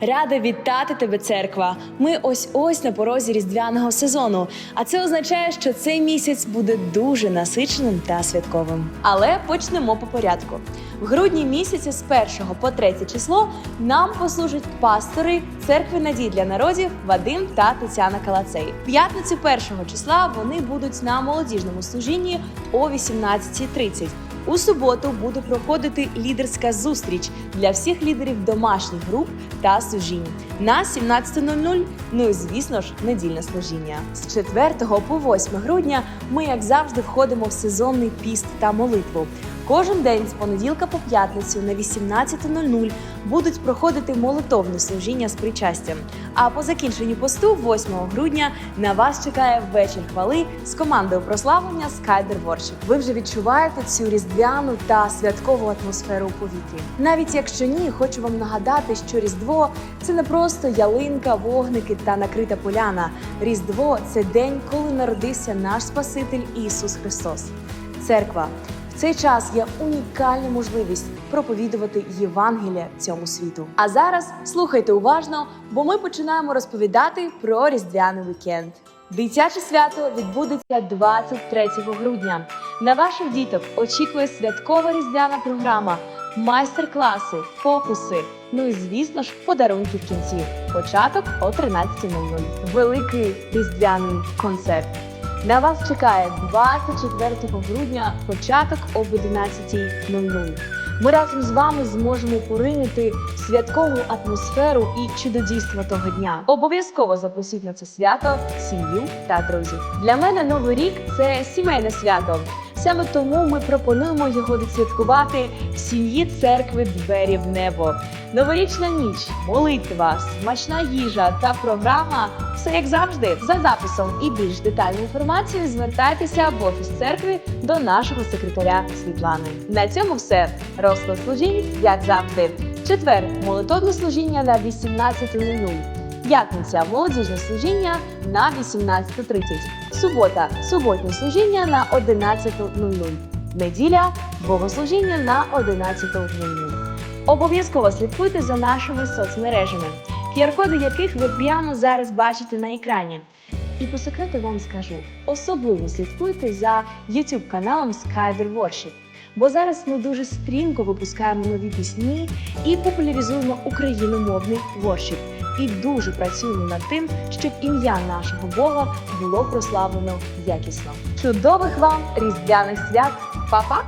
Рада вітати тебе, церква. Ми ось ось на порозі різдвяного сезону. А це означає, що цей місяць буде дуже насиченим та святковим. Але почнемо по порядку. В грудні місяці з 1 по 3 число нам послужать пастори церкви надій для народів Вадим та Тетяна Калацей. П'ятницю 1 числа вони будуть на молодіжному служінні о 18.30. У суботу буде проходити лідерська зустріч для всіх лідерів домашніх груп та служінь на 17.00. Ну і звісно ж, недільне служіння. З 4 по 8 грудня ми, як завжди, входимо в сезонний піст та молитву. Кожен день з понеділка по п'ятницю на 18.00 будуть проходити молитовне служіння з причастям. А по закінченню посту, 8 грудня, на вас чекає вечір хвали з командою прославлення Skyder Worship. Ви вже відчуваєте цю різдвяну та святкову атмосферу у повітрі. Навіть якщо ні, хочу вам нагадати, що Різдво це не просто ялинка, вогники та накрита поляна. Різдво це день, коли народився наш Спаситель Ісус Христос. Церква. Цей час є унікальна можливість проповідувати Євангелія цьому світу. А зараз слухайте уважно, бо ми починаємо розповідати про різдвяний вікенд. Дитяче свято відбудеться 23 грудня. На ваших діток очікує святкова різдвяна програма, майстер-класи, фокуси. Ну і звісно ж, подарунки в кінці. Початок о 13.00. Великий різдвяний концерт. На вас чекає 24 грудня початок об 11.00. Ми разом з вами зможемо поринути святкову атмосферу і чудодійство того дня. Обов'язково запросіть на це свято сім'ю та друзів. Для мене новий рік це сімейне свято. Саме тому ми пропонуємо його відсвяткувати в сім'ї церкви Двері в небо. Новорічна ніч, молитва, смачна їжа та програма все як завжди. За записом і більш детальну інформацію звертайтеся в офіс церкви до нашого секретаря Світлани. На цьому все. Розклад служінь, як завжди. Четвер молитовне служіння на 18.00. П'ятниця молодіжне служіння на 18.30. Субота суботнє служіння на 11.00. Неділя богослужіння на 11.00. Обов'язково слідкуйте за нашими соцмережами, QR-коди яких ви прямо зараз бачите на екрані. І по секрету вам скажу: особливо слідкуйте за YouTube каналом Skyder Worship, бо зараз ми дуже стрімко випускаємо нові пісні і популяризуємо україномовний воршіп. І дуже працюємо над тим, щоб ім'я нашого Бога було прославлено якісно. Чудових вам різдвяних свят, Па-па!